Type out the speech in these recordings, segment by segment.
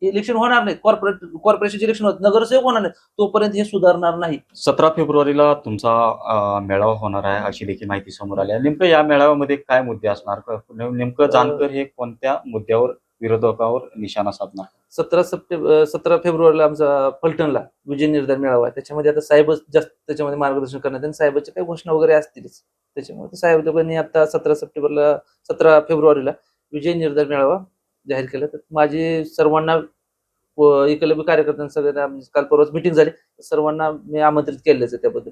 Election होणार नाही corporate कॉर्पोरेशनचे इलेक्शन होत नगरसेवक होणार नाही तोपर्यंत हे सुधारणार नाही. सतरा फेब्रुवारीला तुमचा अं, मेळावा होणार आहे अशी देखील माहिती समोर आली आहे. नेमकं या मेळाव्यामध्ये काय मुद्दे असणार? क- नेमकं जानकर हे कोणत्या मुद्द्यावर विरोधकावर निशाणा साधणार? सतरा सप्टेंबर सतरा फेब्रुवारीला आमचा फलटणला विजय निर्धार मेळावा आहे. त्याच्यामध्ये आता साहेबच जास्त त्याच्यामध्ये मार्गदर्शन करण्यात आणि साहेबाच्या काही घोषणा वगैरे असतीलच. त्याच्यामुळे ते साहेब लोकांनी आता सतरा सप्टेंबरला सतरा फेब्रुवारीला विजय निर्धार मेळावा जाहीर केला. तर माझी सर्वांना एकलव्य कार्यकर्त्यांना सगळ्यांना आमची काल परवाच मिटिंग झाली. सर्वांना मी आमंत्रित केलेच आहे त्याबद्दल.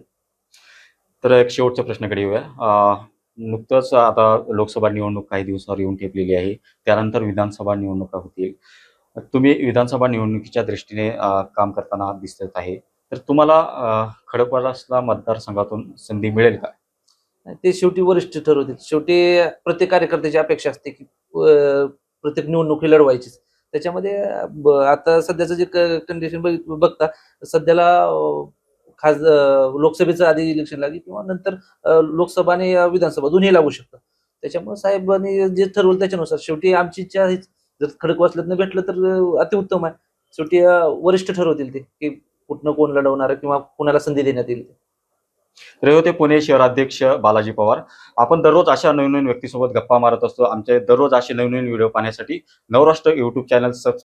तर एक शेवटच्या प्रश्नाकडे येऊया. नुकतंच आता लोकसभा निवडणूक काही दिवसावर येऊन ठेपलेली आहे. त्यानंतर विधानसभा निवडणुका होतील. तुम्ही विधानसभा निवडणुकीच्या दृष्टीने काम करताना दिसत आहे. तर तुम्हाला खडकवासला मतदारसंघातून संधी मिळेल का? ते शेवटी वरिष्ठ ठरवतील. शेवटी प्रत्येक कार्यकर्त्याची अपेक्षा असते की प्रत्येक निवडणूक ही लढवायचीच. त्याच्यामध्ये आता सध्याचं जे कंडिशन बघता सध्याला खास लोकसभेचं आधी इलेक्शन लागेल किंवा नंतर लोकसभा आणि विधानसभा दोन्ही लागू शकतं. त्याच्यामुळे साहेबांनी जे ठरवलं त्याच्यानुसार शेवटी आमची इच्छा आहेच जर खडक खडकवासल्यातनं भेटलं तर अतिउत्तम आहे. शेवटी वरिष्ठ ठरवतील ते की कुठनं कोण लढवणार किंवा कोणाला संधी देण्यात येईल होते पुणे शहराध्यक्ष बालाजी पवार. आपण दररोज अशा नवीन नवीन व्यक्तीसोबत गप्पा मारत असतो. आमचे दररोज असे नवीन नवीन व्हिडिओ पाहण्यासाठी नवराष्ट्र युट्यूब चॅनल सबस्क्राईब